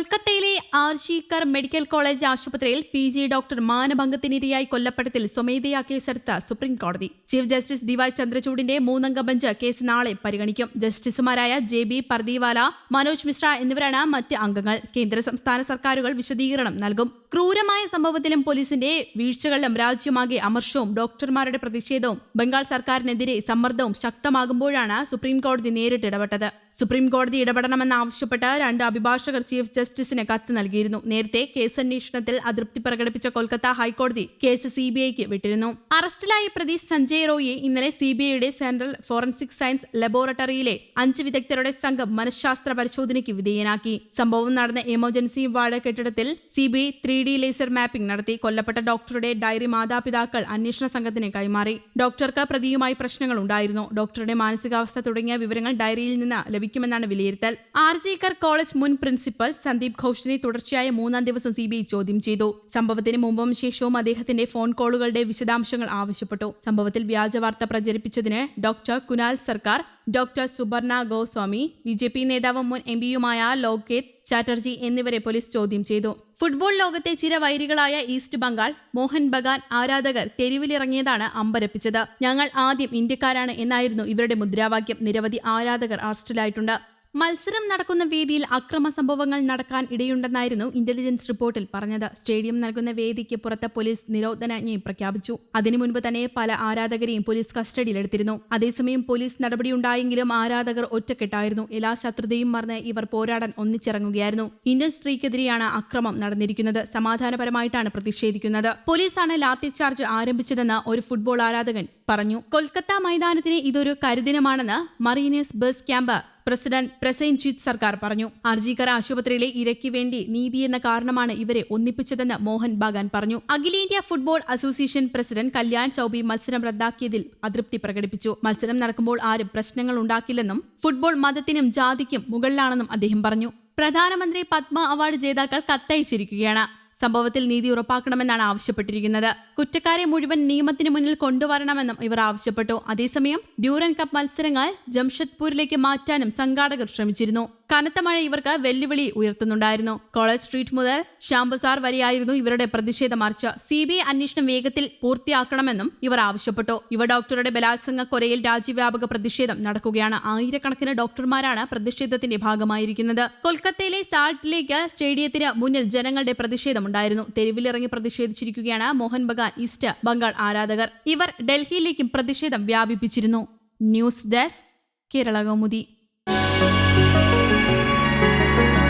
കൊൽക്കത്തയിലെ RG Kar medical college ആശുപത്രിയിൽ P G doctor മാനഭംഗത്തിനിരയായി കൊല്ലപ്പെട്ടതിൽ സ്വമേധയാ കേസെടുത്ത സുപ്രീം കോടതി. ചീഫ് ജസ്റ്റിസ് ഡി വൈ ചന്ദ്രചൂഡിന്റെ മൂന്നംഗ ബെഞ്ച് കേസ് നാളെ പരിഗണിക്കും. ജസ്റ്റിസുമാരായ ജെ ബി പർദീവാല മനോജ് മിശ്ര എന്നിവരാണ് മറ്റ് അംഗങ്ങൾ. കേന്ദ്ര സംസ്ഥാന സർക്കാരുകൾ വിശദീകരണം നൽകും. ക്രൂരമായ സംഭവത്തിലും പോലീസിന്റെ വീഴ്ചകളിലും രാജ്യമാകെ അമർഷവും ഡോക്ടർമാരുടെ പ്രതിഷേധവും ബംഗാൾ സർക്കാരിനെതിരെ സമ്മർദ്ദവും ശക്തമാകുമ്പോഴാണ് സുപ്രീം കോടതി നേരിട്ട് ഇടപെട്ടത്. സുപ്രീം കോടതി ഇടപെടണമെന്നാവശ്യപ്പെട്ട് രണ്ട് അഭിഭാഷകർ ചീഫ് ജസ്റ്റിസിന് കത്ത് നൽകിയിരുന്നു. നേരത്തെ കേസ് അന്വേഷണത്തിൽ അതൃപ്തി പ്രകടിപ്പിച്ച കൊൽക്കത്ത ഹൈക്കോടതി കേസ് സി വിട്ടിരുന്നു. അറസ്റ്റിലായ പ്രതി സഞ്ജയ് റോയിയെ ഇന്നലെ സി സെൻട്രൽ ഫോറൻസിക് സയൻസ് ലബോറട്ടറിയിലെ അഞ്ച് വിദഗ്ധരുടെ സംഘം മനഃശാസ്ത്ര പരിശോധനയ്ക്ക് വിധേയനാക്കി. സംഭവം നടന്ന എമർജൻസി വാർഡ് കെട്ടിടത്തിൽ C B I three D laser mapping നടത്തി. കൊല്ലപ്പെട്ട ഡോക്ടറുടെ ഡയറി മാതാപിതാക്കൾ അന്വേഷണ സംഘത്തിന് കൈമാറി. ഡോക്ടർക്ക് പ്രതിയുമായി പ്രശ്നങ്ങൾ ഉണ്ടായിരുന്നു. ഡോക്ടറുടെ മാനസികാവസ്ഥ തുടങ്ങിയ വിവരങ്ങൾ ഡയറിയിൽ നിന്ന് ലഭിക്കുമെന്നാണ് വിലയിരുത്തൽ. ആർജിക്കർ കോളേജ് മുൻ പ്രിൻസിപ്പൽ സന്ദീപ് ഘോഷിനെ തുടർച്ചയായ മൂന്നാം ദിവസം സി ചോദ്യം ചെയ്തു. സംഭവത്തിന് മുമ്പും ശേഷവും അദ്ദേഹത്തിന്റെ ഫോൺ കോളുകളുടെ വിശദാംശങ്ങൾ ആവശ്യപ്പെട്ടു. സംഭവത്തിൽ വ്യാജ വാർത്ത പ്രചരിപ്പിച്ചതിന് doctor Kunal Sarkar doctor Subarna Goswami B J P നേതാവും മുൻ എം പിയുമായ ലോകേത് ചാറ്റർജി എന്നിവരെ പോലീസ് ചോദ്യം ചെയ്തു. ഫുട്ബോൾ ലോകത്തെ ചില വൈരികളായ ഈസ്റ്റ് ബംഗാൾ മോഹൻ ബഗാൻ ആരാധകർ തെരുവിലിറങ്ങിയതാണ് അമ്പരപ്പിച്ചത്. ഞങ്ങൾ ആദ്യം ഇന്ത്യക്കാരാണ് എന്നായിരുന്നു ഇവരുടെ മുദ്രാവാക്യം. നിരവധി ആരാധകർ അറസ്റ്റിലായിട്ടുണ്ട്. മത്സരം നടക്കുന്ന വേദിയിൽ അക്രമ സംഭവങ്ങൾ നടക്കാൻ ഇടയുണ്ടെന്നായിരുന്നു ഇന്റലിജൻസ് റിപ്പോർട്ടിൽ പറഞ്ഞത്. സ്റ്റേഡിയം നൽകുന്ന വേദിക്ക് പുറത്ത് പോലീസ് നിരോധനാജ്ഞയും പ്രഖ്യാപിച്ചു. അതിനു മുൻപ് തന്നെ പല ആരാധകരെയും പോലീസ് കസ്റ്റഡിയിലെടുത്തിരുന്നു. അതേസമയം പോലീസ് നടപടിയുണ്ടായെങ്കിലും ആരാധകർ ഒറ്റക്കെട്ടായിരുന്നു. എല്ലാ ശത്രുതയും മറന്ന് ഇവർ പോരാടാൻ ഒന്നിച്ചിറങ്ങുകയായിരുന്നു. ഇന്ത്യൻ സ്ത്രീക്കെതിരെയാണ് അക്രമം നടന്നിരിക്കുന്നത്. സമാധാനപരമായിട്ടാണ് പ്രതിഷേധിക്കുന്നത്. പോലീസാണ് ലാത്തി ചാർജ് ആരംഭിച്ചതെന്ന് ഒരു ഫുട്ബോൾ ആരാധകൻ പറഞ്ഞു കൊൽക്കത്ത മൈതാനത്തിന് ഇതൊരു കരുദിനമാണെന്ന് mariners base camp president Prasenjit Sarkar പറഞ്ഞു. ആർജിക്കർ ആശുപത്രിയിലെ ഇരയ്ക്ക് വേണ്ടി നീതി എന്ന കാരണമാണ് ഇവരെ ഒന്നിപ്പിച്ചതെന്ന് മോഹൻ ബാഗാൻ പറഞ്ഞു. അഖിലേന്ത്യാ football association president Kalyan Chaubey മത്സരം റദ്ദാക്കിയതിൽ അതൃപ്തി പ്രകടിപ്പിച്ചു. മത്സരം നടക്കുമ്പോൾ ആരും പ്രശ്നങ്ങൾ ഉണ്ടാക്കില്ലെന്നും ഫുട്ബോൾ മതത്തിനും ജാതിക്കും മുകളിലാണെന്നും അദ്ദേഹം പറഞ്ഞു. പ്രധാനമന്ത്രി പത്മ അവാർഡ് ജേതാക്കൾ കത്തയച്ചിരിക്കുകയാണ്. സംഭവത്തിൽ നീതി ഉറപ്പാക്കണമെന്നാണ് ആവശ്യപ്പെട്ടിരിക്കുന്നത്. കുറ്റക്കാരെ മുഴുവൻ നിയമത്തിന് മുന്നിൽ കൊണ്ടുവരണമെന്നും ഇവർ ആവശ്യപ്പെട്ടു. അതേസമയം ഡ്യൂറൻ കപ്പ് മത്സരങ്ങൾ ജംഷഡ്പൂരിലേക്ക് മാറ്റാനും സംഘാടകർ ശ്രമിച്ചിരുന്നു. കനത്ത മഴ ഇവർക്ക് വെല്ലുവിളി ഉയർത്തുന്നുണ്ടായിരുന്നു. കോളേജ് സ്ട്രീറ്റ് മുതൽ ശ്യാംബസാർ വരെയായിരുന്നു ഇവരുടെ പ്രതിഷേധ മാർച്ച്. സി ബി ഐ അന്വേഷണം വേഗത്തിൽ പൂർത്തിയാക്കണമെന്നും ഇവർ ആവശ്യപ്പെട്ടു. യുവ ഡോക്ടറുടെ ബലാത്സംഗ കൊരയിൽ രാജ്യവ്യാപക പ്രതിഷേധം നടക്കുകയാണ്. ആയിരക്കണക്കിന് ഡോക്ടർമാരാണ് പ്രതിഷേധത്തിന്റെ ഭാഗമായിരിക്കുന്നത്. കൊൽക്കത്തയിലെ സാൾട്ട് ലേക്ക് സ്റ്റേഡിയത്തിന് മുന്നിൽ ജനങ്ങളുടെ പ്രതിഷേധമുണ്ടായിരുന്നു. തെരുവിലിറങ്ങി പ്രതിഷേധിച്ചിരിക്കുകയാണ് മോഹൻ ബഗാൻ ഈസ്റ്റ് ബംഗാൾ ആരാധകർ. ഇവർ ഡൽഹിയിലേക്കും പ്രതിഷേധം വ്യാപിപ്പിച്ചിരുന്നു. News desk Kerala Kaumudi. Música